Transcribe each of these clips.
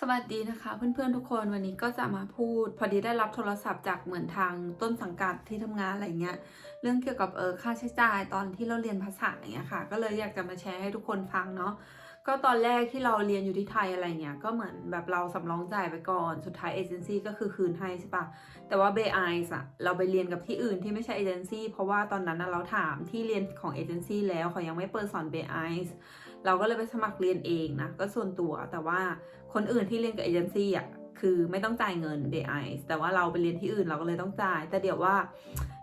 สวัสดีนะคะเพื่อนๆทุกคนวันนี้ก็จะมาพูด พอดีได้รับโทรศัพท์จากเหมือนทางต้นสังกัดที่ทำงานอะไรเงี้ยเรื่องเกี่ยวกับเออค่าใช้จ่ายตอนที่เราเรียนภาษาอย่างเงี้ยค่ะ ก็เลยอยากจะมาแชร์ให้ทุกคนฟังเนาะก็ตอนแรกที่เราเรียนอยู่ที่ไทยอะไรเงี้ยก็เหมือนแบบเราสำรองจ่ายไปก่อนสุดท้ายเอเจนซี่ก็คือคืนให้ใช่ปะแต่ว่าเบไอส์อะเราไปเรียนกับที่อื่นที่ไม่ใช่เอเจนซี่เพราะว่าตอนนั้นน่ะเราถามที่เรียนของเอเจนซี่แล้วเขายังไม่เปิดสอนเบไอส์ เราก็เลยไปสมัครเรียนเองนะ ก็ส่วนตัวแต่ว่าคนอื่นที่เรียนกับเอเจนซี่อะคือไม่ต้องจ่ายเงิน Day Eyes แต่ว่าเราไปเรียนที่อื่นเราก็เลยต้องจ่าย แต่เดี๋ยวว่า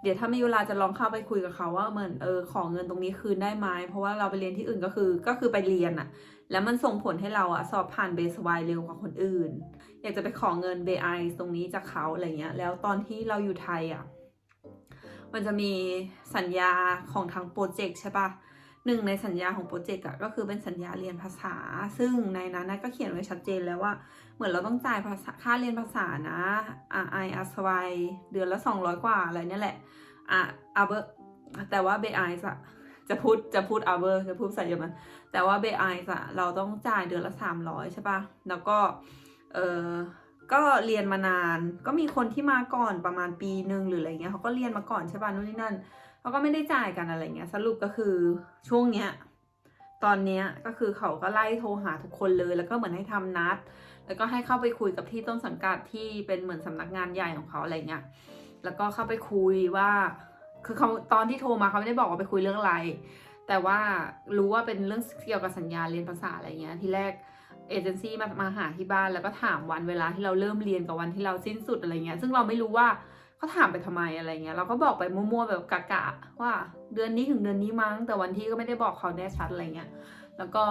เดี๋ยวถ้ามีเวลาจะลองเข้าไปคุยกับเขาว่าเหมือนเออขอเงินตรงนี้คืนได้ไหมเพราะว่าเราไปเรียนที่อื่นก็คือก็คือไปเรียนอะแล้วมันส่งผลให้เราอะสอบผ่านเบสไวเร็วกว่าคนอื่น อยากจะไปขอเงิน Day Eyes ตรงนี้จากเขาอะไรเงี้ย แล้วตอนที่เราอยู่ไทยอะมันจะมีสัญญาของทางโปรเจกต์ใช่ปะ หนึ่งในสัญญาของโปรเจกต์ก็คือเป็นสัญญาเรียนภาษา ซึ่งในนั้นก็เขียนไว้ชัดเจนแล้วว่า เหมือนเราต้องจ่ายภาษาค่าเรียนภาษานะอาไออาสวายเดือนละสองร้อยกว่าอะไรเนี่ยแหละอะอาเบอร์แต่ว่าเบไอส์อะจะพูดจะพูดอาเบอร์จะพูดภาษาเยอรมันแต่ว่าเบไอส์อะเราต้องจ่ายเดือนละสามร้อยใช่ปะแล้วก็เออก็เรียนมานานก็มีคนที่มาก่อนประมาณปีหนึ่งหรืออะไรเงี้ยเขาก็เรียนมาก่อนใช่ปะนู่นนี่นั่น เขาก็ไม่ได้จ่ายกันอะไรเงี้ย สรุปก็คือช่วงเนี้ยตอนเนี้ยก็คือเขาก็ไล่โทรหาทุกคนเลย แล้วก็เหมือนให้ทำนัด แล้วก็ให้เข้าไปคุยกับที่ต้นสังกัดที่เป็นเหมือนสำนักงานใหญ่ของเขาอะไรเงี้ย แล้วก็เข้าไปคุยว่า คือเขาตอนที่โทรมาเขาไม่ได้บอกว่าไปคุยเรื่องอะไร แต่ว่ารู้ว่าเป็นเรื่องเกี่ยวกับสัญญาเรียนภาษาอะไรเงี้ย ที่แรกเอเจนซี่มามาหาที่บ้านแล้วก็ถามวันเวลาที่เราเริ่มเรียนกับวันที่เราสิ้นสุดอะไรเงี้ย ซึ่งเราไม่รู้ว่า เขาถามไปทำไมอะไรเงี้ยเราก็บอกไปมั่วๆแบบกะกะว่าเดือนนี้ถึงเดือนนี้มั้ง แต่วันที่ก็ไม่ได้บอกเขาแน่ชัดอะไรเงี้ยแล้วก็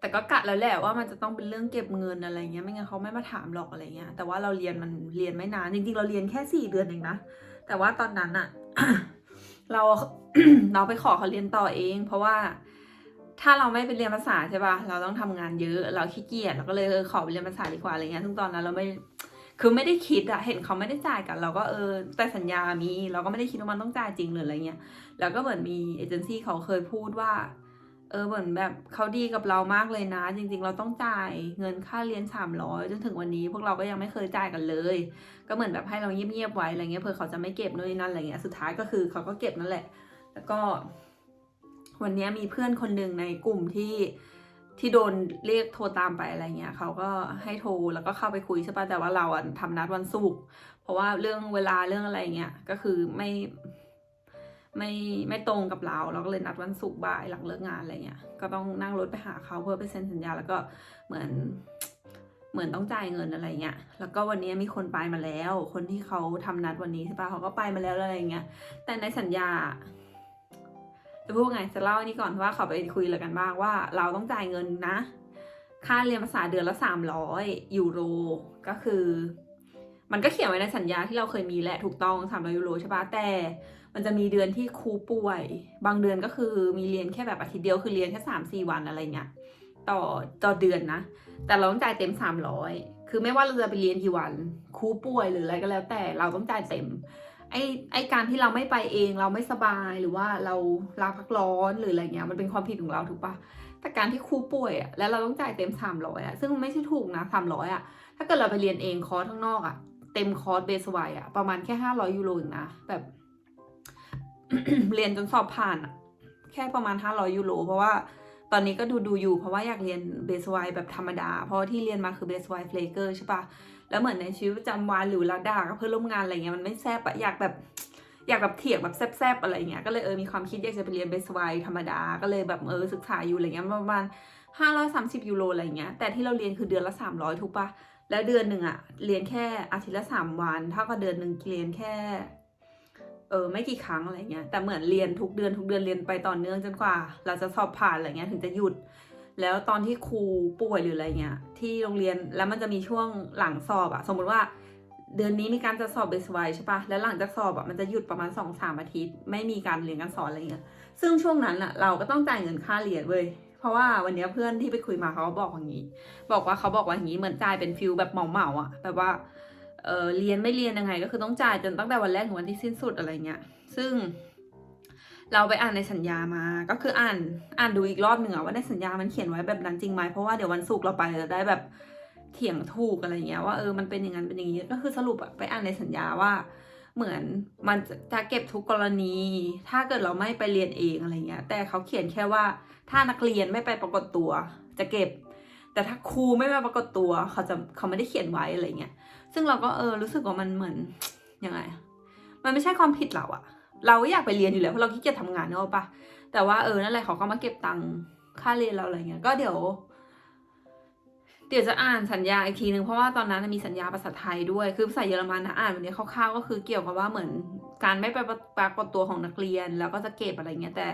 แต่ก็กะแล้วแหละว่ามันจะต้องเป็นเรื่องเก็บเงินอะไรเงี้ยไม่งั้นเขาไม่มาถามหรอกอะไรเงี้ยแต่ว่าเราเรียนมันเรียนไม่นานจริงๆเราเรียนแค่สี่เดือนเองนะแต่ว่าตอนนั้นอะเราเราไปขอเขาเรียนต่อเอง เพราะว่าถ้าเราไม่ไปเรียนภาษาใช่ป่ะ เราต้องทำงานเยอะ เราขี้เกียจ เราก็เลยขอไปเรียนภาษาดีกว่าอะไรเงี้ย ซึ่งตอนนั้นเราไม่ คือไม่ได้คิดอะเห็นเขาไม่ได้จ่ายกัน เราก็เออแต่สัญญามี เราก็ไม่ได้คิดว่ามันต้องจ่ายจริงหรืออะไรเงี้ยแล้วก็เหมือนมีเอเจนซี่เขาเคยพูดว่า เออเหมือนแบบเขาดีกับเรามากเลยนะ จริง ๆ เราต้องจ่ายเงินค่าเรียนสามร้อยจนถึงวันนี้ พวกเราก็ยังไม่เคยจ่ายกันเลย ก็เหมือนแบบให้เราเงียบๆไว้อะไรเงี้ยเผื่อเขาจะไม่เก็บนู่นนี่นั่นอะไรเงี้ยสุดท้ายก็คือเขาก็เก็บนั่นแหละ แล้วก็ วันนี้มีเพื่อนคนหนึ่งในกลุ่มที่ ที่โดนเรียกโทรตามไปอะไรเงี้ยเขาก็ให้โทรแล้วก็เข้าไปคุยใช่ปะแต่ว่าเราอะทำนัดวันศุกร์เพราะว่าเรื่องเวลาเรื่องอะไรเงี้ยก็คือไม่ไม่ไม่ตรงกับเราเราก็เลยนัดวันศุกร์บ่ายหลังเลิกงานอะไรเงี้ยก็ต้องนั่งรถไปหาเขาเพื่อไปเซ็นสัญญาแล้วก็เหมือนเหมือนต้องจ่ายเงินอะไรเงี้ย แล้วก็วันนี้มีคนไปมาแล้ว คนที่เขาทำนัดวันนี้ใช่ปะเขาก็ไปมาแล้วอะไรเงี้ย แต่ในสัญญา พูดไงจะเล่าอันนี้ก่อนว่าเขาไปคุยอะไรกันบ้างว่า เราต้องจ่ายเงินนะ ค่าเรียนภาษาเดือนละสามร้อยยูโร ก็คือ มันก็เขียนไว้ในสัญญาที่เราเคยมีแหละถูกต้องสามร้อยยูโรใช่ปะแต่มันจะมีเดือนที่ครูป่วย บางเดือนก็คือมีเรียนแค่แบบอาทิตย์เดียวคือเรียนแค่สามสี่วันอะไรเงี้ยต่อต่อเดือนนะ แต่เราต้องจ่ายเต็มสามร้อยคือไม่ว่าเราจะไปเรียนกี่วันครูป่วยหรืออะไรก็แล้วแต่เราต้องจ่ายเต็ม ไอ้ไอ้การที่เราไม่ไปเองเราไม่สบายหรือว่าเราลาพักร้อนหรืออะไรเงี้ยมันเป็นความผิดของเราถูกปะแต่การที่ครูป่วยอะแล้วเราต้องจ่ายเต็มสามร้อยอะซึ่งมันไม่ใช่ถูกนะสามร้อยอะถ้าเกิดเราไปเรียนเองคอร์สข้างนอกอะเต็มคอร์สเบสไวอะประมาณแค่ห้าร้อยยูโรเองนะแบบ เรียนจนสอบผ่านอะแค่ประมาณห้าร้อยยูโรเพราะว่า ตอนนี้ก็ดูดูอยู่เพราะว่าอยากเรียนเบสไวแบบธรรมดา เพราะที่เรียนมาคือเบสไวเฟลเกอร์ใช่ปะแล้วเหมือนในชีวิตประจำวันหรือลาด่ากับเพื่อนร่วมงานอะไรเงี้ยมันไม่แซบอะอยากแบบอยากแบบเถียงแบบแซบๆอะไรเงี้ยก็เลยเออมีความคิดอยากจะไปเรียนเบสไวธรรมดาก็เลยแบบเออศึกษาอยู่อะไรเงี้ยประมาณห้าร้อยสามสิบยูโรอะไรเงี้ยแต่ที่เราเรียนคือเดือนละสามร้อยถูกปะแล้วเดือนหนึ่งอะเรียนแค่อาทิตย์ละสามวันเท่ากับเดือนหนึ่งเรียนแค่ เออไม่กี่ครั้งอะไรเงี้ยแต่เหมือนเรียนทุกเดือนทุกเดือนเรียนไปต่อเนื่องจนกว่า เราจะสอบผ่านอะไรเงี้ยถึงจะหยุด แล้วตอนที่ครูป่วยหรืออะไรเงี้ยที่โรงเรียนแล้วมันจะมีช่วงหลังสอบอะสมมุติว่า เดือนนี้มีการจะสอบเบสไวใช่ปะแล้วหลังจากสอบอะมันจะหยุดประมาณสองสามอาทิตย์ ไม่มีการเรียนการสอนอะไรเงี้ยซึ่งช่วงนั้นอะเราก็ต้องจ่ายเงินค่าเรียนเว้ยเพราะว่าวันนี้เพื่อนที่ไปคุยมาเขาก็บอกอย่างนี้ บอกว่าเขาบอกว่าอย่างนี้เหมือนจ่ายเป็นฟิลแบบเหมาๆอะแบบว่า เออเรียนไม่เรียนยังไง ก็คือต้องจ่ายจนตั้งแต่วันแรกถึงวันที่สิ้นสุดอะไรเงี้ย ซึ่งเราไปอ่านในสัญญามา ก็คืออ่านอ่านดูอีกรอบหนึ่งอะว่าในสัญญามันเขียนไว้แบบนั้นจริงไหมเพราะว่าเดี๋ยววันศุกร์เราไปจะได้แบบเถียงถูกอะไรเงี้ยว่าเออมันเป็นอย่างนั้นเป็นอย่างนี้ก็คือสรุปอะไปอ่านในสัญญาว่าเหมือนมันจะเก็บทุกกรณี ถ้าเกิดเราไม่ไปเรียนเองอะไรเงี้ย แต่เขาเขียนแค่ว่าถ้านักเรียนไม่ไปปรากฏตัว จะเก็บ แต่ถ้าครูไม่ไปปรากฏตัวเขาจะเขาไม่ได้เขียนไว้อะไรเงี้ย ซึ่งเราก็เออรู้สึกว่ามันเหมือนยังไง มันไม่ใช่ความผิดเราอะเราก็อยากไปเรียนอยู่แล้วเพราะเราขี้เกียจทำงานเนอะปะแต่ว่าเออนั่นแหละเขาก็มาเก็บตังค่าเรียนเราอะไรเงี้ยก็เดี๋ยว เดี๋ยวจะอ่านสัญญาอีกทีหนึ่งเพราะว่าตอนนั้นมีสัญญาภาษาไทยด้วยคือภาษาเยอรมันนะอ่านวันนี้คร่าวๆก็คือเกี่ยวกับว่าเหมือนการไม่ไปปรากฏตัวของนักเรียนแล้วก็จะเก็บอะไรเงี้ยแต่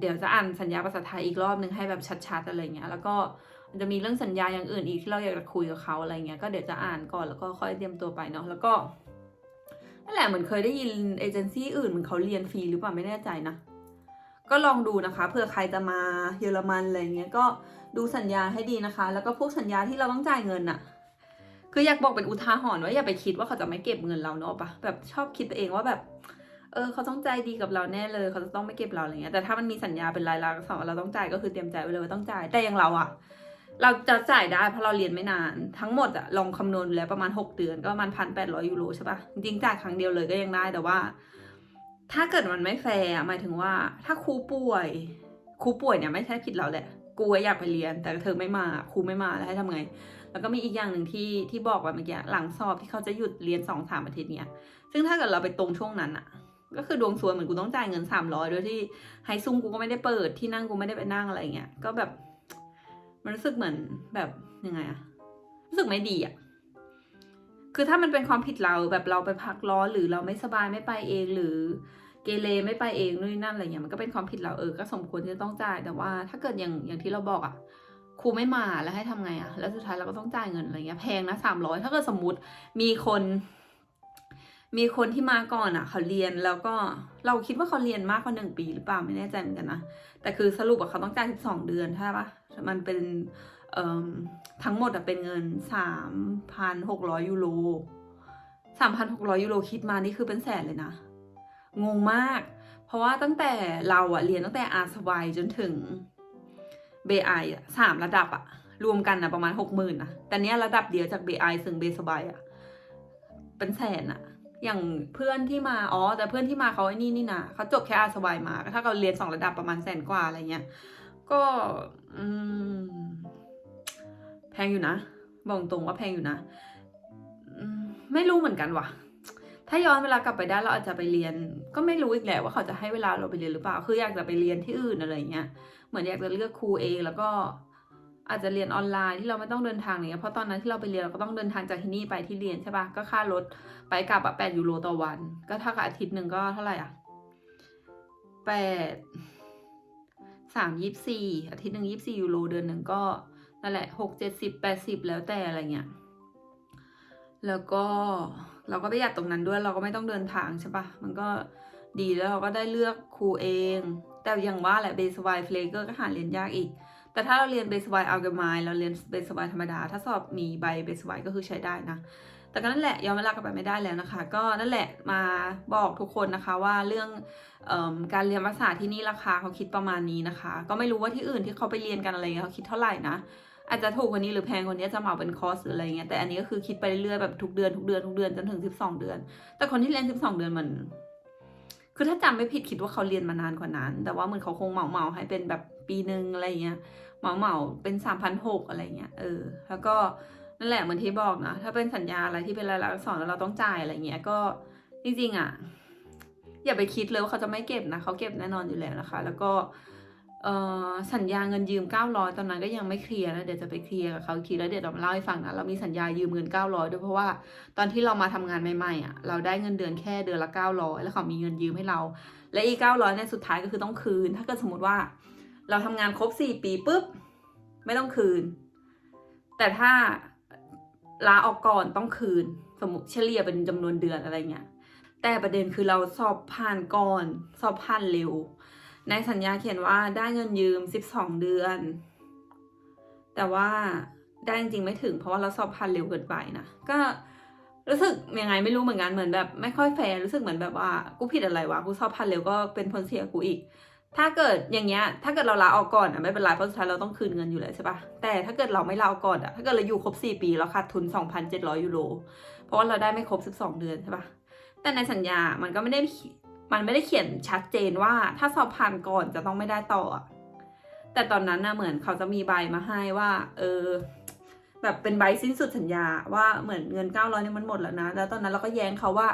เดี๋ยวจะอ่านสัญญาภาษาไทยอีกรอบหนึ่งให้แบบชัดๆอะไรเงี้ย แล้วก็ จะมีเรื่องสัญญาอย่างอื่นอีกที่เราอยากจะคุยกับเขาอะไรเงี้ย ก็เดี๋ยวจะอ่านก่อนแล้วก็ค่อยเตรียมตัวไปเนาะ แล้วก็นั่นแหละเหมือนเคยได้ยินเอเจนซี่อื่นเหมือนเขาเรียนฟรีหรือเปล่าไม่แน่ใจนะ ก็ลองดูนะคะเผื่อใครจะมาเยอรมันอะไรเงี้ยก็ดูสัญญาให้ดีนะคะ แล้วก็พวกสัญญาที่เราต้องจ่ายเงินอะคืออยากบอกเป็นอุทาหรณ์ว่าอย่าไปคิดว่าเขาจะไม่เก็บเงินเราเนาะปะแบบชอบคิดไปเองว่าแบบ เออเขาต้องใจดีกับเราแน่เลยเขาจะต้องไม่เก็บเราอะไรเงี้ยแต่ถ้ามันมีสัญญาเป็นรายลักษณ์อักษรเราต้องจ่ายก็คือเตรียมใจไว้เลยว่าต้องจ่ายแต่อย่างเราอะ เราจะจ่ายได้เพราะเราเรียนไม่นาน ทั้งหมดอะลองคำนวณดูแล้วประมาณ 6 เดือนก็ประมาณพันแปดร้อยยูโรใช่ปะจริงจ่ายครั้งเดียวเลยก็ยังได้แต่ว่า ถ้าเกิดมันไม่แฟร์หมายถึงว่า ถ้าครูป่วยครูป่วยเนี่ยไม่ใช่ผิดเราแหละกูอยากไปเรียน แต่เธอไม่มาครูไม่มาแล้วให้ทำไง แล้วก็มีอีกอย่างหนึ่งที่ที่บอกไปเมื่อกี้หลังสอบที่เขาจะหยุดเรียนสองสามอาทิตย์เนี่ยซึ่งถ้าเกิดเราไปตรงช่วงนั้นอะก็คือดวงซวยเหมือนกูต้องจ่ายเงินสามร้อยโดยที่ไฮซุ่งกูก็ไม่ได้เปิดที่นั่งกูไม่ได้ไปนั่งอะไรเงี้ยก็แบบ มันรู้สึกเหมือนแบบยังไงอะรู้สึกไม่ดีอะคือถ้ามันเป็นความผิดเราแบบเราไปพักร้อนหรือเราไม่สบายไม่ไปเองหรือเกเรไม่ไปเองนู่นนนั่นอะไรเงี้ยมันก็เป็นความผิดเราเออก็สมควรที่จะต้องจ่ายแต่ว่า ถ้าเกิดอย่างอย่างที่เราบอกอะครูไม่มาแล้วให้ทำไงอะแล้วสุดท้ายเราก็ต้องจ่ายเงินอะไรเงี้ยแพงนะสามร้อยถ้าเกิดสมมติมีคน มีคนที่มาก่อนอะ เขาเรียนแล้วก็เราคิดว่าเขาเรียนมากกว่าหนึ่งปีหรือเปล่าไม่แน่ใจเหมือนกันนะแต่คือสรุปอะเขาต้องจ่ายสิบสองเดือนใช่ปะมันเป็นทั้งหมดอะเป็นเงินสามพันหกร้อยยูโรสามพันหกร้อยยูโรคิดมานี่คือเป็นแสนเลยนะ งงมาก เพราะว่าตั้งแต่เราอะเรียนตั้งแต่อาสวายจนถึงเบไอสามระดับอะรวมกันนะประมาณหกหมื่นนะแต่เนี้ยระดับเดียวจากเบไอถึงเบสบายอะเป็นแสนอะ อย่างเพื่อนที่มาอ๋อแต่เพื่อนที่มาเขาไอ้นี่นี่นะเขาจบแค่อาสวายมาถ้าเขาเรียนสองระดับประมาณแสนกว่าอะไรเงี้ยก็อืมแพงอยู่นะบอกตรงว่าแพงอยู่นะมไม่รู้เหมือนกันว่ะ ถ้าย้อนเวลากลับไปได้เราอาจจะไปเรียน ก็ไม่รู้อีกแหละว่าเขาจะให้เวลาเราไปเรียนหรือเปล่า คืออยากจะไปเรียนที่อื่นอะไรเงี้ย เหมือนอยากจะเลือกครูเองแล้วก็ อาจจะเรียนออนไลน์ที่เราไม่ต้องเดินทางเนี่ยเพราะตอนนั้นที่เราไปเรียนเราก็ต้องเดินทางจากที่นี่ไปที่เรียนใช่ปะก็ค่ารถไปกลับอะแปดยูโรต่อวัน ก็ถ้ากับอาทิตย์หนึ่งก็เท่าไหร่อะแปดสามยี่สี่อาทิตย์หนึ่งยี่สี่ยูโรเดือนหนึ่งก็นั่นแหละหกเจ็ดสิบแปดสิบแล้วแต่อะไรเงี้ยแล้วก็เราก็ประหยัดตรงนั้นด้วยเราก็ไม่ต้องเดินทางใช่ปะมันก็ดีแล้วเราก็ได้เลือกครูเอง แต่อย่างว่าแหละเบสไวเฟลเกอร์ก็หาเรียนยากอีก แต่ถ้าเราเรียนเบสไวอัลเกมายเราเรียนเบสไวธรรมดา ถ้าสอบมีใบเบสไวก็คือใช้ได้นะ แต่ก็นั่นแหละย้อนเวลากลับไปไม่ได้แล้วนะคะ ก็นั่นแหละมาบอกทุกคนนะคะว่าเรื่องเอการเรียนภาษาที่นี่ราคาเขาคิดประมาณนี้นะคะ ก็ไม่รู้ว่าที่อื่นที่เขาไปเรียนกันอะไรเขาคิดเท่าไหร่นะอาจจะถูกกว่านี้หรือแพงกว่านี้จะเหมาเป็นคอร์สหรืออะไรเงี้ยแต่อันนี้ก็คือคิดไปเรื่อยๆแบบทุกเดือนทุกเดือนทุกเดือนจนถึงสิบสองเดือน แต่คนที่เรียนสิบสองเดือนมัน คือถ้าจำไม่ผิดคิดว่าเขาเรียนมานานกว่านั้น แต่ว่าเหมือนเขาคงเหมาเหมาให้เป็นแบบปีหนึ่งอะไรเงี้ยเหมาเหมาเป็นสามพันหกอะไรเงี้ยเออ แล้วก็นั่นแหละเหมือนที่บอกนะถ้าเป็นสัญญาอะไรที่เป็นรายลักษณ์อักษรแล้วเราต้องจ่ายอะไรเงี้ยก็จริงๆอะอย่าไปคิดเลยว่าเขาจะไม่เก็บนะเขาเก็บแน่นอนอยู่แล้วนะคะ แล้วก็ สัญญาเงินยืม 900 ตอนนั้นก็ยังไม่เคลียร์นะเดี๋ยวจะไปเคลียร์กับเขาอีกทีแล้วเดี๋ยวเรามาเล่าให้ฟังนะเรามีสัญญายืมเงิน 900 ด้วยเพราะว่าตอนที่เรามาทำงานใหม่ๆอะเราได้เงินเดือนแค่เดือนละ 900 แล้วเขามีเงินยืมให้เรา และอีก900เนี่ยสุดท้ายก็คือต้องคืน ถ้าเกิดสมมติว่า เราทำงานครบ 4 ปีปุ๊บไม่ต้องคืน แต่ถ้าลาออกก่อนต้องคืน สมมติเฉลี่ยเป็นจำนวนเดือนอะไรเงี้ยแต่ประเด็นคือเราสอบผ่านก่อนสอบผ่านเร็ว ในสัญญาเขียนว่าได้เงินยืม 12 เดือน แต่ว่าได้จริงๆไม่ถึงเพราะว่าเราสอบผ่านเร็วเกินไปนะ ก็รู้สึกยังไงไม่รู้เหมือนกันเหมือนแบบ ไม่ค่อยแฟร์รู้สึกเหมือนแบบว่ากูผิดอะไรวะกูสอบผ่านเร็วก็เป็นผลเสียกูอีก ถ้าเกิดอย่างเงี้ย ถ้าเกิดเราลาออกก่อนอะไม่เป็นไรเพราะสุดท้ายเราต้องคืนเงินอยู่แล้วใช่ปะแต่ถ้าเกิดเราไม่ลาออกก่อนอะถ้าเกิดเราอยู่ครบสี่ปีเราขาดทุนสองพันเจ็ดร้อยยูโรเพราะว่าเราได้ไม่ครบสิบสองเดือนใช่ปะแต่ในสัญญามันก็ไม่ได้ มันไม่ได้เขียนชัดเจนว่าถ้าสอบผ่านก่อนจะต้องไม่ได้ต่อ แต่ตอนนั้นนะเหมือนเขาจะมีใบมาให้ว่า เออ แบบเป็นใบสิ้นสุดสัญญาว่าเหมือนเงินเก้าร้อยนี่มันหมดแล้วนะ แล้วตอนนั้นเราก็แย้งเขาว่า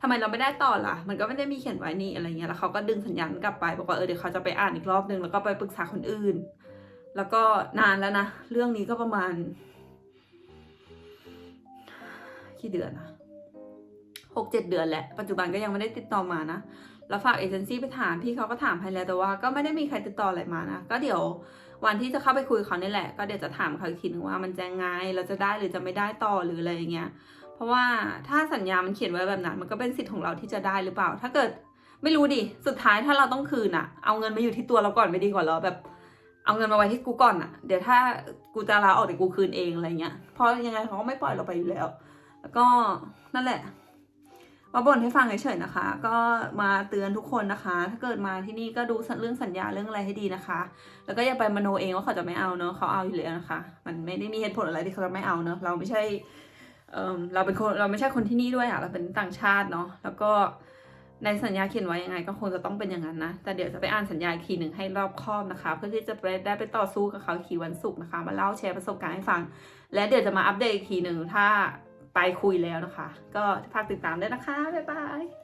ทำไมเราไม่ได้ต่อล่ะ มันก็ไม่ได้มีเขียนไว้นี่อะไรเงี้ย แล้วเขาก็ดึงสัญญาณกลับไปบอกว่าเออเดี๋ยวเขาจะไปอ่านอีกรอบนึงแล้วก็ไปปรึกษาคนอื่น แล้วก็นานแล้วนะ เรื่องนี้ก็ประมาณกี่เดือนอะ หกเจ็ดเดือนแหละปัจจุบันก็ยังไม่ได้ติดต่อมานะแล้วฝากเอเจนซี่ไปถามพี่เขาก็ถามให้แล้วแต่ว่าก็ไม่ได้มีใครติดต่ออะไรมานะก็เดี๋ยววันที่จะเข้าไปคุยเขานี่แหละ ก็เดี๋ยวจะถามเขาอีกทีนึงว่ามันจะงไงเราจะได้หรือจะไม่ได้ต่อหรืออะไรอย่างเงี้ยเพราะว่าถ้าสัญญามันเขียนไว้แบบนั้น มันก็เป็นสิทธิ์ของเราที่จะได้หรือเปล่า ถ้าเกิดไม่รู้ดิสุดท้ายถ้าเราต้องคืนอะเอาเงินมาอยู่ที่ตัวเราก่อนไม่ดีกว่าเหรอแบบเอาเงินมาไว้ที่กูก่อนอะเดี๋ยวถ้ากูจะลาออกเดี๋ยวกูคืนเองอะไรเงี้ยเพราะยังไงเขาก็ไม่ปล่อยเราไปอยู่แล้ว แล้วก็นั่นแหละ มาบ่นให้ฟังเฉยๆนะคะ ก็มาเตือนทุกคนนะคะ ถ้าเกิดมาที่นี่ก็ดูเรื่องสัญญาเรื่องอะไรให้ดีนะคะ แล้วก็อย่าไปมโนเองว่าเขาจะไม่เอาเนอะเขาเอาอยู่แล้วนะคะ มันไม่ได้มีเหตุผลอะไรที่เขาจะไม่เอาเนอะเราไม่ใช่เออเราเป็นคนเราไม่ใช่คนที่นี่ด้วยอะเราเป็นต่างชาติเนาะแล้วก็ในสัญญาเขียนไว้ยังไงก็คงจะต้องเป็นอย่างนั้นนะแต่เดี๋ยวจะไปอ่านสัญญาอีกทีหนึ่งให้รอบคอบนะคะ เพื่อที่จะไปได้ไปต่อสู้กับเขาอีกทีวันศุกร์นะคะ มาเล่าแชร์ประสบการณ์ให้ฟัง และเดี๋ยวจะมาอัปเดตอีกทีหนึ่งถ้า ไปคุยแล้วนะคะ ก็ฝากติดตามด้วยนะคะ บ๊ายบาย